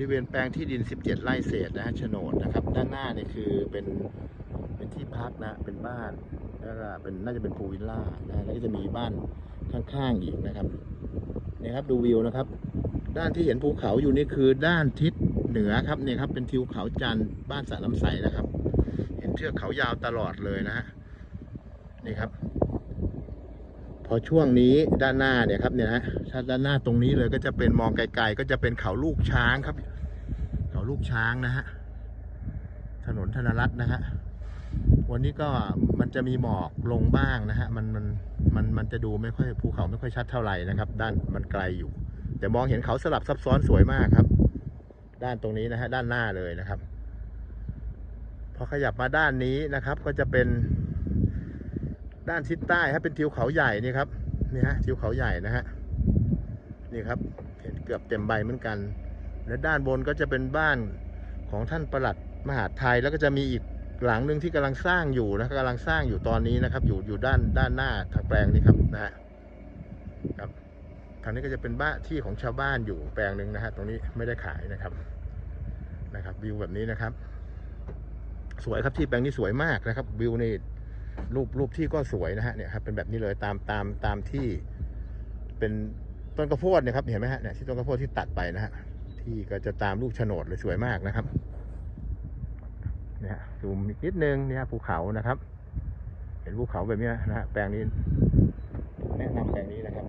ริเวณแปลงที่ดิน 17 ไร่เศษนะฮะโฉนดนะครับ ด้านหน้าเนี่ยคือเป็นเป็นที่พักนะ เป็นบ้านแล้วก็เป็นน่าจะเป็นพูวิลล่านะแล้วก็จะมีบ้านข้างๆอีกนะครับเนี่ยครับดูวิวนะครับ ด้านที่เห็นภูเขาอยู่นี่คือด้านทิศเหนือครับเนี่ยครับเป็นทิวเขาจันทร์บ้านสระน้ำใสนะครับ เห็นเทือกเขายาวตลอดเลยนะฮะนี่ครับ พอช่วงนี้ด้านหน้าเนี่ยครับเนี่ยฮะถ้าด้านหน้าตรงนี้เลยก็จะเป็นมองไกลๆ ก็จะเป็นเขาลูกช้างครับ เขาลูกช้างนะฮะถนนธนรัตน์นะฮะวันนี้ก็มันจะมีหมอกลงบ้างนะฮะมันมันมันมันจะดูไม่ค่อยภูเขาไม่ค่อยชัดเท่าไหร่นะครับ ด้านมันไกลอยู่ แต่มองเห็นเขาสลับซับซ้อนสวยมากครับ ด้านตรงนี้นะฮะด้านหน้าเลยนะครับ พอขยับมาด้านนี้นะครับ ก็จะเป็น ด้านทิศใต้ครับเป็นทิวเขาใหญ่นี่ครับนี่ฮะทิวเขาใหญ่นะฮะนี่ครับเห็นเกือบเต็มใบเหมือนกัน และด้านบนก็จะเป็นบ้านของท่านประหลัดมหาไทยแล้วก็จะมีอีกหลังหนึ่งที่กำลังสร้างอยู่นะกำลังสร้างอยู่ตอนนี้นะครับ อยู่อยู่ด้านด้านหน้าทางแปลงนี้ครับนะฮะครับทางนี้ก็จะเป็นบ้านที่ของชาวบ้านอยู่แปลงหนึ่งนะฮะตรงนี้ไม่ได้ขายนะครับนะครับวิวแบบนี้นะครับ สวยครับที่แปลงนี้สวยมากนะครับวิวนี่ รูปรูปที่ก็สวยนะฮะเนี่ยครับเป็นแบบนี้เลยตามตามตามที่ เป็นต้นกระโพดเนี่ยครับเห็นไหมฮะเนี่ยที่ต้นกระโพดที่ตัดไปนะฮะที่ก็จะตามรูปโฉนดเลยสวยมากนะครับเนี่ยซูมอีกนิดนึงเนี่ยภูเขานะครับ เห็นภูเขาแบบนี้นะฮะแปลงนี้แนะนำแปลงนี้นะครับ